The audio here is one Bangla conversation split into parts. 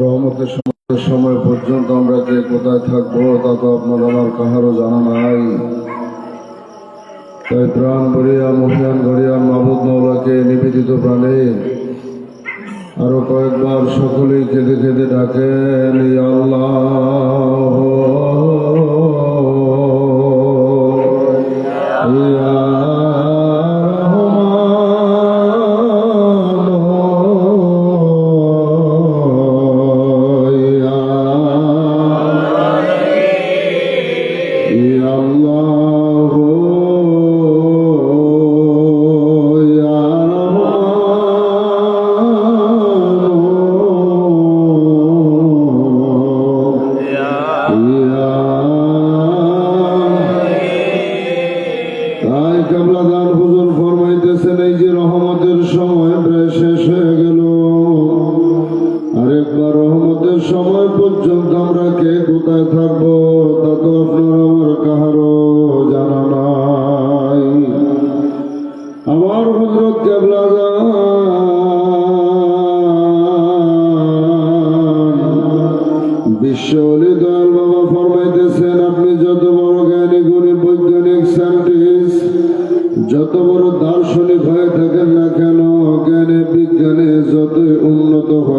রহমতের সময় সময় পর্যন্ত আমরা যে কোথায় থাকব, তা তো আপনার আমার কাহারও জানা নাই। তাই প্রাণ ভরিয়া, মহিয়ান ভরিয়া মাহবুদ মৌলাকে নিবেদিত প্রাণে আরও কয়েকবার সকলেই খেতে খেতে ডাকেন আল্লাহ।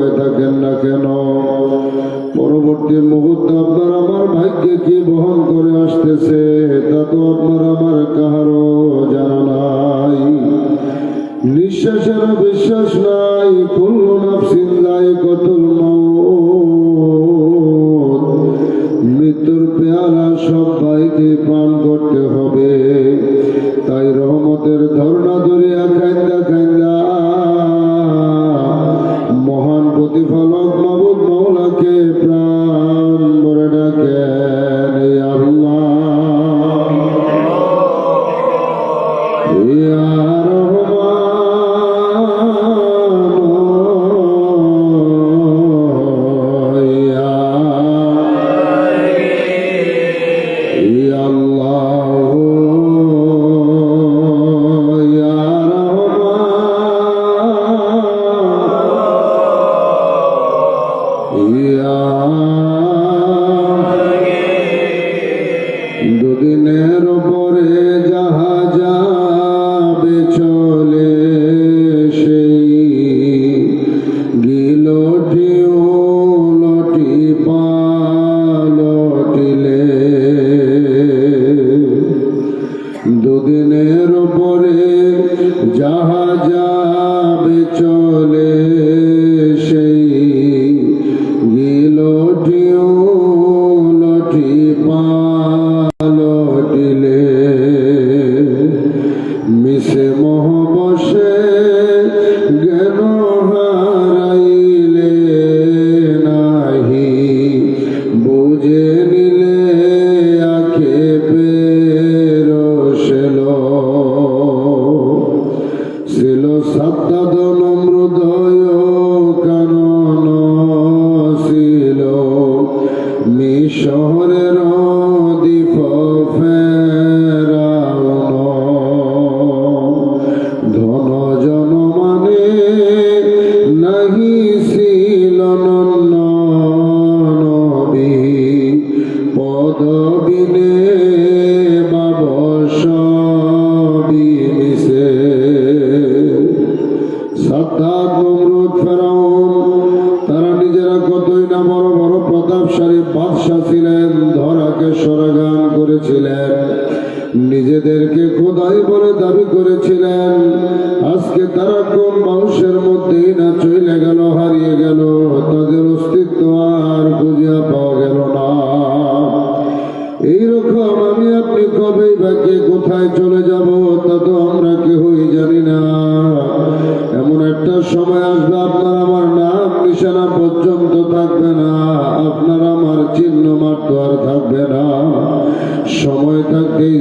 করে থাকেন না কেন? পরবর্তী মুহূর্তে আপনার আমার ভাগ্যে কি বহন করে আসতেছে, তা তো আপনার আমার কাহারও জানা নাই। নিঃশ্বাসের বিশ্বাস নাই। ছিল না বেলা পর্যন্ত থাকবে না। আপনার আমার চিহ্ন মাত্র আর থাকবে না। সময় থাকতেই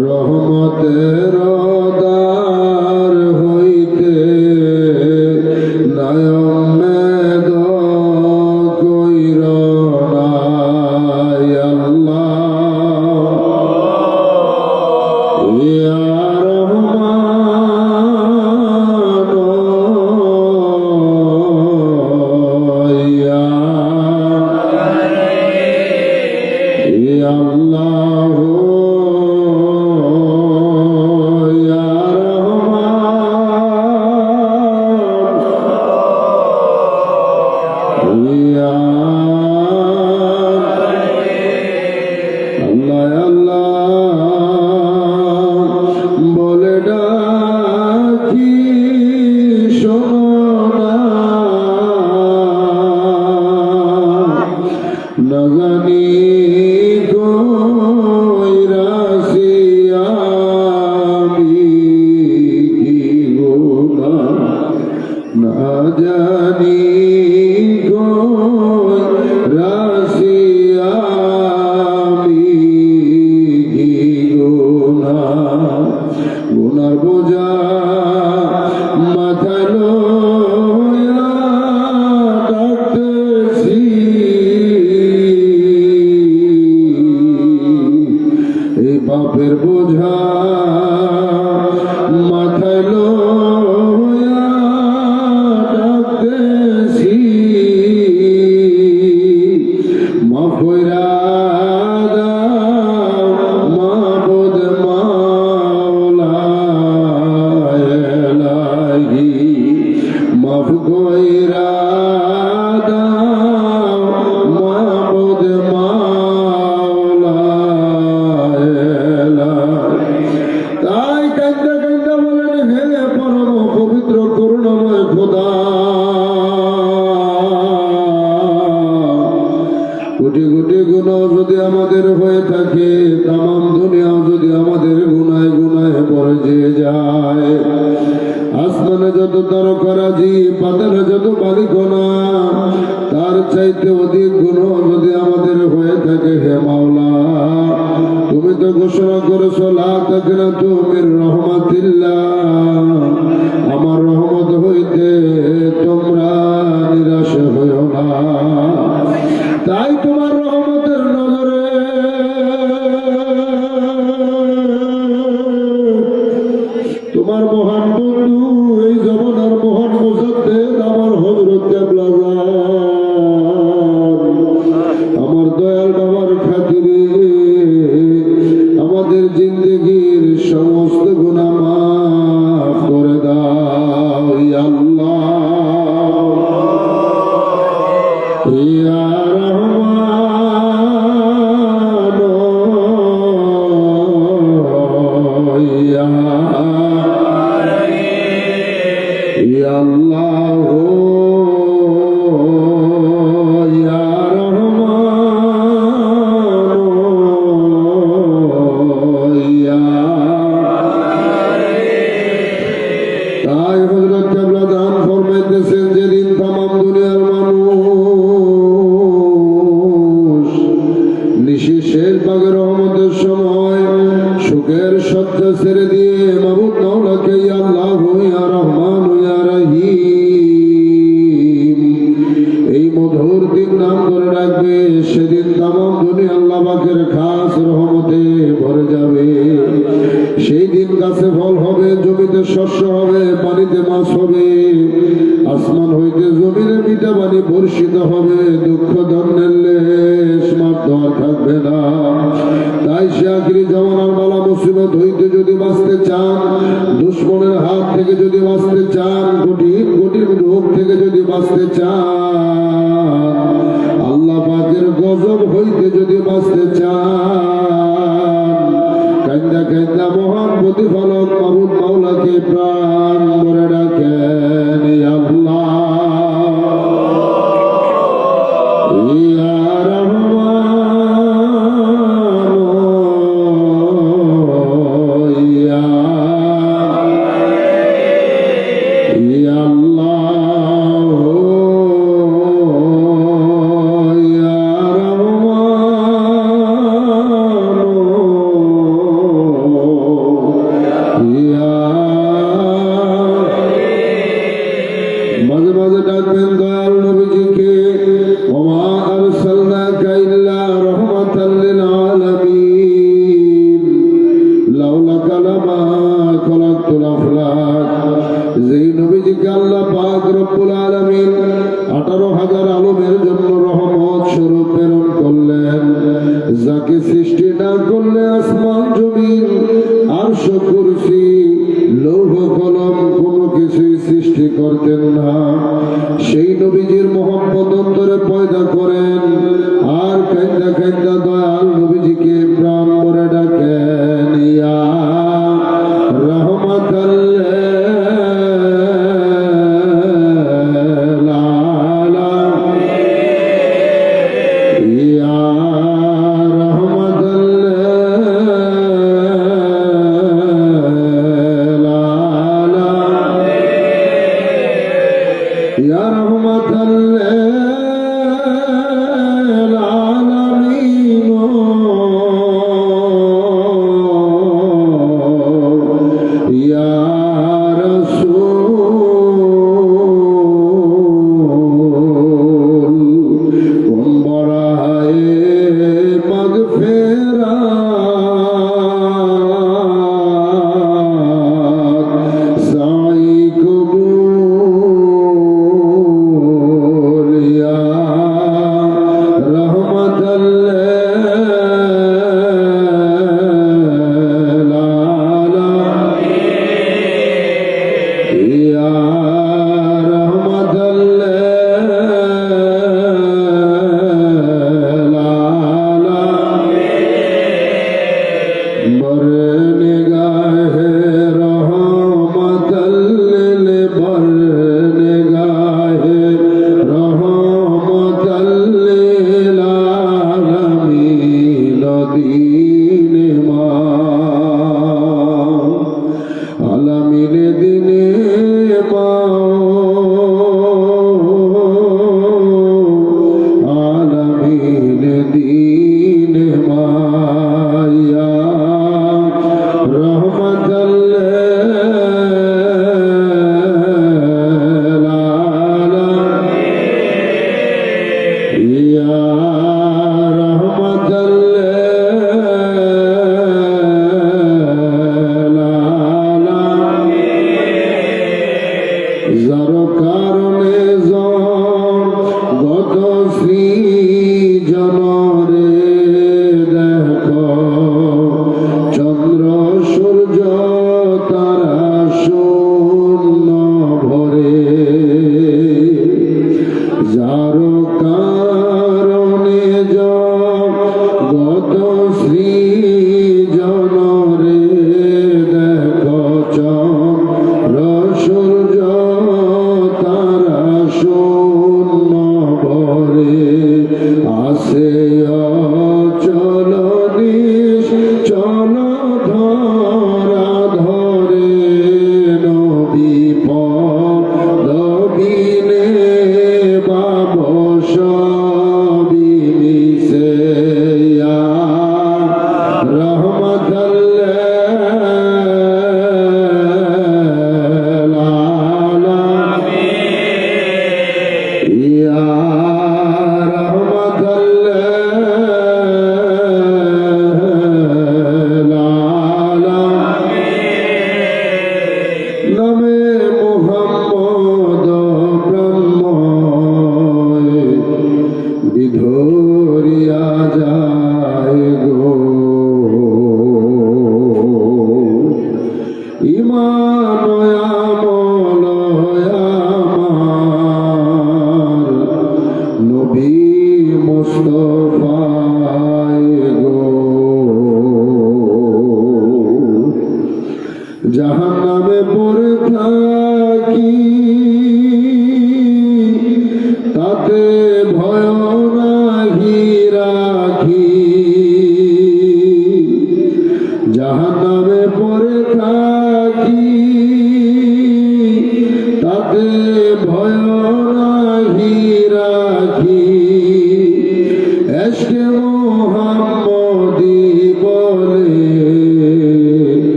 রহমতের দার এই বোঝা। আমাদের জিন্দগির বুকের শব্দ ছেড়ে দিয়ে মাহবুব নওলাকে আল্লাহ হইয়া রহমান মহান প্রতিফলক মাবুদ মাওলাকে প্রাণ।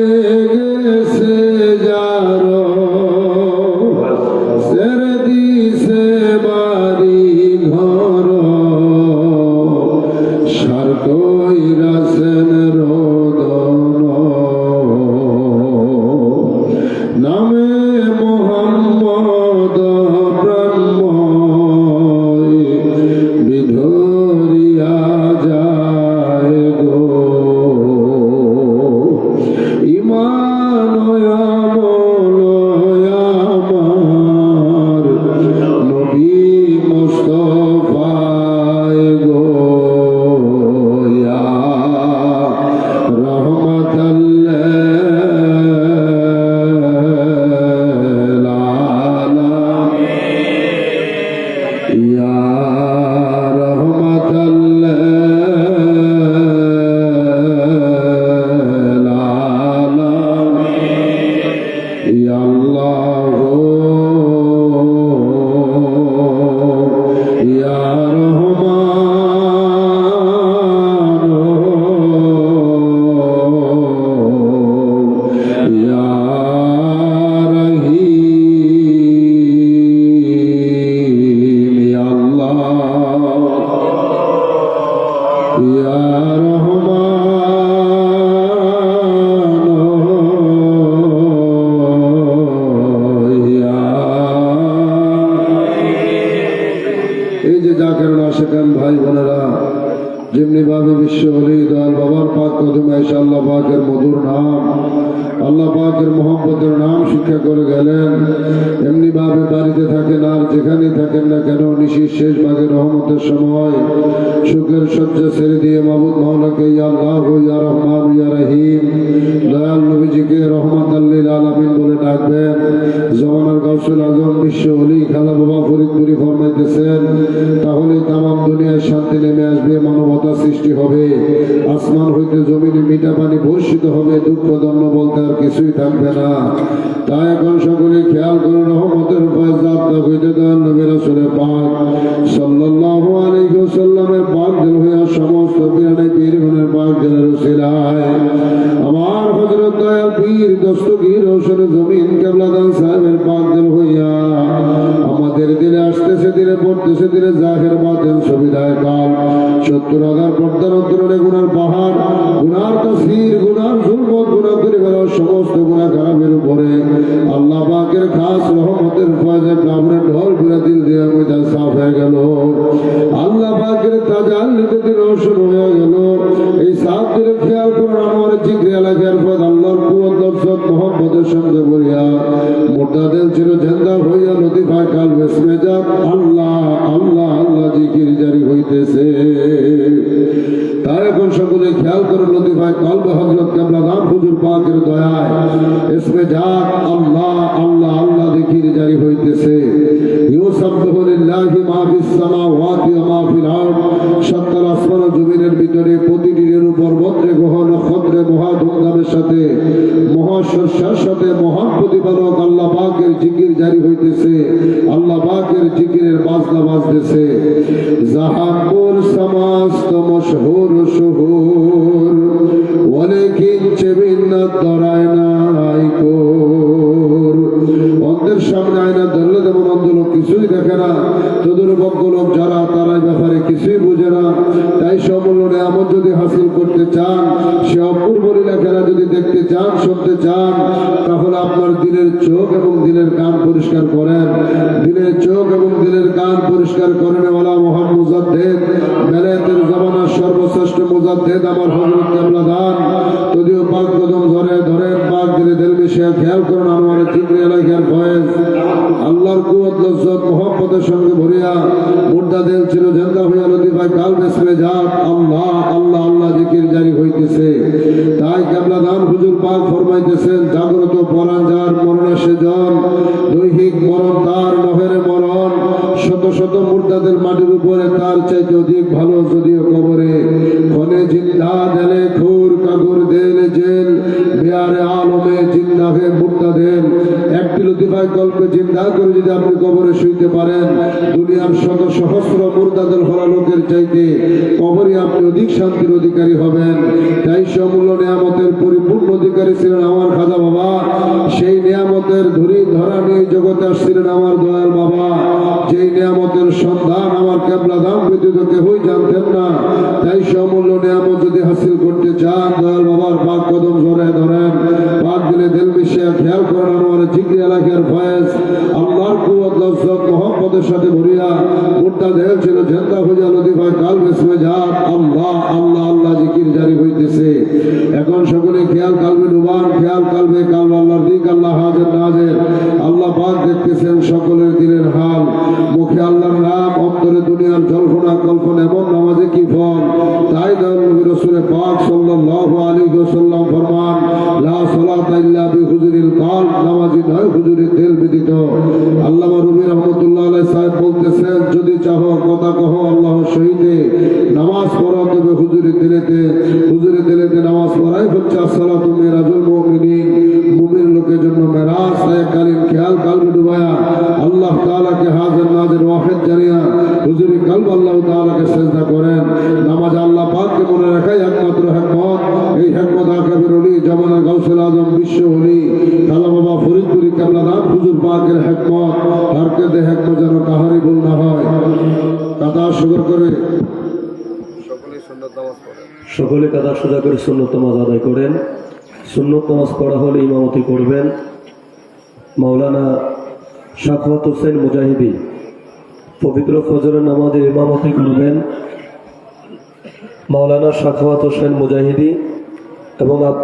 Mm-hmm. আল্লাহ পাকের মধুর নাম, আল্লাহ পাকের মোহাম্মতের নাম শিক্ষা করে গেলেন। এমনি ভাবে বাড়িতে থাকেন আর যেখানেই থাকেন না কেন, নিশির শেষ ভাগে রহমতের সময়, সুখের শয্যা ছেড়ে দণ্ড বলতে আর কিছুই থাকবে না। তাই এখন সকলে খেয়াল করুন রহমতের উপায় যাত্রা হইতে দেন নবীর আসলে পাক। সাল্লাহ আলাইহি পাক দিল হইয়া সমস্ত বিরানে পীরগণের পাক দিলের সিলায় আমার হজরত দয়াল পীর, দস্তগীর হোসেন জমিন কেবলাদান সাহেবের পড়তেছে দিলে জাহের বাতেন সুবিধায় কাল সত্তর হাজার পর্দার অন্তরণে গুনার পাহাড় গুনার তসির গুনার জুলমত গুনাহ করে ফেলা সমস্ত গুনাহ খারাপের উপরে আল্লাহ পাকের খাস রহমতের ফয়জে প্রাবণের ঢল ঘুরে দিল দিয়ে সাফ হয়ে গেল। আল্লাহ পাকের তাজা আল্লিতে দিল রোশন হয়ে গেল। এই সাত দিলে খেয়াল করুন আমার জিগরে এলাকার আল্লাহর কুয়ার দর্শক মোহাম্মদের সঙ্গে বলিয়া মোটাদের ছিল ঝেন্দা হইয়া নদী ভাই কাল বেসমে ইসমে যাক আল্লাহ আল্লাহ আল্লাহ জিকির জারি হইতেছে। প্রতিটি রেণু পর্বতে নক্ষত্রে মহা ধুমধামের সাথে, মহাশস্যার সাথে মহান প্রতিপালক আল্লাহ পাকের জিকির জারি হইতেছে, আল্লাহ পাকের জিকিরের বাজনা বাজতেছে। জাহাঙ্গুর সমাস্ত মশহুর শহুর ইচ্ছে ভিন্ন দরায় নাই পাক ফরমাইতেছেন, জাগ্রত পরাণ যার মরণে সেজন দৈহিক মরণ তার নভেরে মরণ, শত শত মুর্দাদের মাটির উপরে তার চাইতে অধিক ভালো যদিও কবরে। ফলে জিন্দা দেলে খুর কাগুর দেল জেল বিয়ারে আলমে জিন্দা হয়ে মুর্দাদের লতিফায় কল্পে জিন্দা করে যদি আপনি কবরে শুইতে পারেন, দুনিয়ার শত সহস্র মুর্দাদের হরা লোকের চাইতে কবরে আপনি অধিক শান্তির অধিকারী হবেন। তাই সমূল্য নিয়ামতের পরিপূর্ণ অধিকারী ছিলেন আমার খাজা বাবা। সেই নিয়ামতের ধরি ধরা নিয়ে জগতে আসছিলেন আমার দয়াল বাবা। যেই নিয়ামতের সন্ধান আমার কেবলা দাম ব্যতীত কেউই জানতেন না। তাই সমূল্য নিয়ামত যদি হাসিল করতে চান, দয়াল বাবার পাক কদম ধরে। ধরেন এলাকার ফয়েজ আল্লাহর কুয়াত লজ্জত মহব্বতের সাথে ভরিয়া মুর্দা দেহ ছিল জেন্দা হইয়া নদী লতিফায় কাল বেসমে আল্লাহ আল্লাহ। মিরাজুল মুমিনিন মুমিন লোকের জন্য মেরাজ খেয়াল কালবে ডুবায়া। আল্লাহ তাআলাকে হাজির নাজির ওয়াহিদ জানিয়া হুজুরি কালব আল্লাহ তাআলাকে সেজদা করেন। নামাজ আল্লাহ পাককে মনে রাখাই একমাত্র হেকমত। এই হেকমত আকাবের অলি জামানের গাউসুল আজম বিশ্ব অলি কালা বাবা ফরিদপুরি কেবলা দান হুজুর পাকের হেকমত। আর কেদে হেকমত যেন কাহারি ভুল না হয়। কাদা সুগর করে সকলে কাদা সোজা করে সুন্নত নামাজ আদায় করেন। সুন্নত নামাজ পড়া হলে ইমামতি করবেন? মাওলানা শাখাত হোসেন মুজাহিদি পবিত্র ফজরের নামাজে ইমামতি করবেন? মাওলানা শাখাওয়াত হোসেন মুজাহিদি এবং আপনি